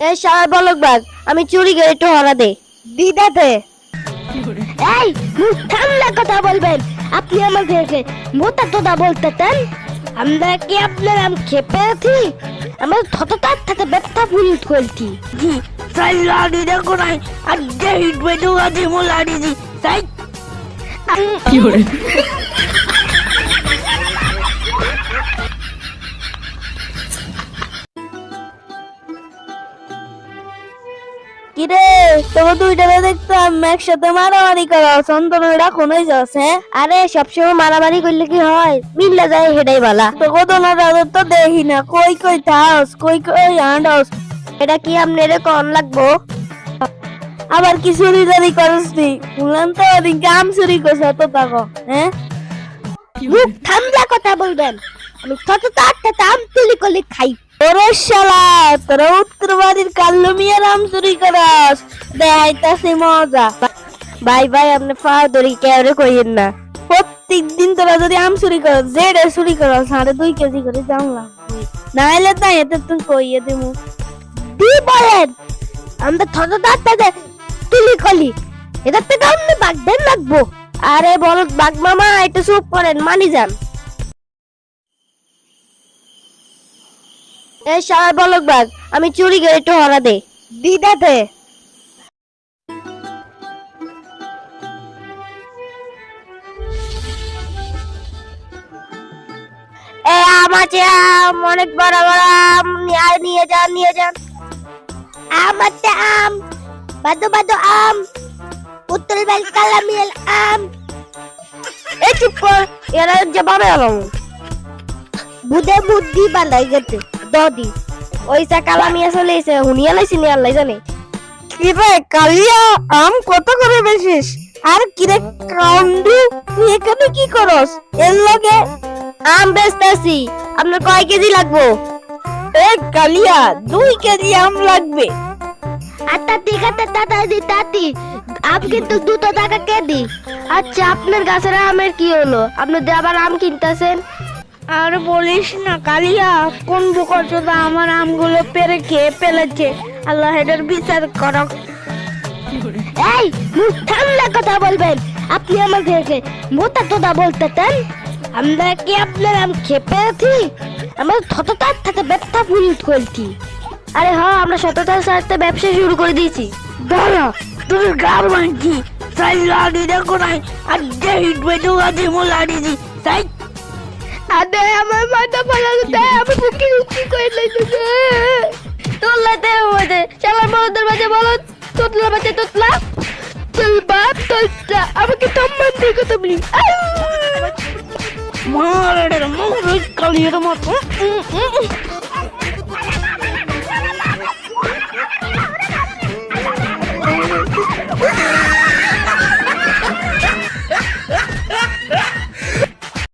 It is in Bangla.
এই সারা বলক বাগ আমি চুরি করে একটু হরা দে। দিদাতে এই মুখ ঠান্ডা কথা বলবেন। আপনি আমাদেরকে মোটা তোদা বলতেছেন? আমরা কি আপনার আম খেপে আছি? আমরা থততার থেকে ব্যথা ফুল খুলছি জি সাই লাড়ি দেখো নাই। আজকে হিটবে তো আছে মো লাড়ি জি সাই কিরে? তোকে দুইটা দেখতাম একসাথে মারামারি করা ওইটা কোন হ্যাঁ আরে, সবসময় মারামারি করলে কি হয়? মিললে যায় হেডাই বালা। তো না দাদা তো দেখি না। কই কই থাস, কই কই আন্ডাস। এটা কি আপনি রে কোন লাগবো? আবার কি চুরি দারি করস নি বললাম তো ওদিন কাম চুরি করছ তো তাকো হ্যাঁ? মুখ ঠান্ডা কথা বলবেন। আমি কত তার আম তুলি করলে খাই। ওরে শালা তোরা উত্তরবাদীর কাল্লু মিয়ার আম চুরি করাস। দেখাইতাছি মজা। ভাই ভাই, আপনি পাও ধরি কেউরে কইেন না। প্রত্যেক দিন তোরা যদি আম চুরি করস জেডে চুরি করস সাড়ে দুই কেজি করে জানলাম না হলে তাই এতে তুই কইয়ে দিমু। দি বলেন? আমরা থত দাঁত তুলি কলি এটা থেকে আপনি বাগদেন লাগবো। আরে বল বাগ মামা একটু চুপ করেন মানি যান এই সারা বলক বাগ আমি চুরি করে একটু হরা দে। দিদাতে এ আম অনেক বড় বড় আম নিয়ে যান নিয়ে যান। আম আছে আম বাদো বাদো আম উত্তর বেল কালা আম। এই চুপ কর এরা জবাবে আলাম বুদে বুদ্ধি বালাই গেছে। দদি। ওইসা কালামিয়া চলে এসে হুনিয়া লাইছি নি আল্লাহ জানে? কি রে কালিয়া আম কত করে বেশিস আর কি রে কাউন্ডু তুই এখানে কি করস? এর লগে আম বেচতেছি আপনার কয় কেজি লাগবো? এ কালিয়া দুই কেজি আম লাগবে। আচ্ছা ঠিক আছে দাদাজি দাদি আম কিন্তু দুটো টাকা কে দি? আচ্ছা আপনার গাছের আমের কি হলো? আপনি আবার আম কিনতেছেন? আর বলিস না, কালিয়া, কোন বুকর চোদা আমার আমগুলো পেরে খেয়ে ফেলেছে? আল্লাহ এটার বিচার করক। এই, মুখ ঠান্ডা কথা বলবেন। আপনি আমাদেরকে মোটা তোদা বলতেছেন? আমরা কি আপনার আম খেপে আছি আমরা সততার থেকে ব্যবসা ফুল খুলছি আরে হ্যাঁ আমরা সততার সাথে ব্যবসা শুরু করে দিয়েছি। দাঁড়া, তোর গার মানছি। সাই লাড়ি দেখো নাই আজকে হিটবে তো আছে মো লাড়ি জি সাই আরে আমার মাথা ফালাতে দেয় আমি বুকে উঠি করে লাইতেছে তোলাতে হতে চালার বড়দের মাঝে বলো তোতলা বাজে তোতলা। তোল বাপ তোতলা আমাকে সম্মান দিয়ে কথা বলি। মার এটার মুখ কালিয়ার মতো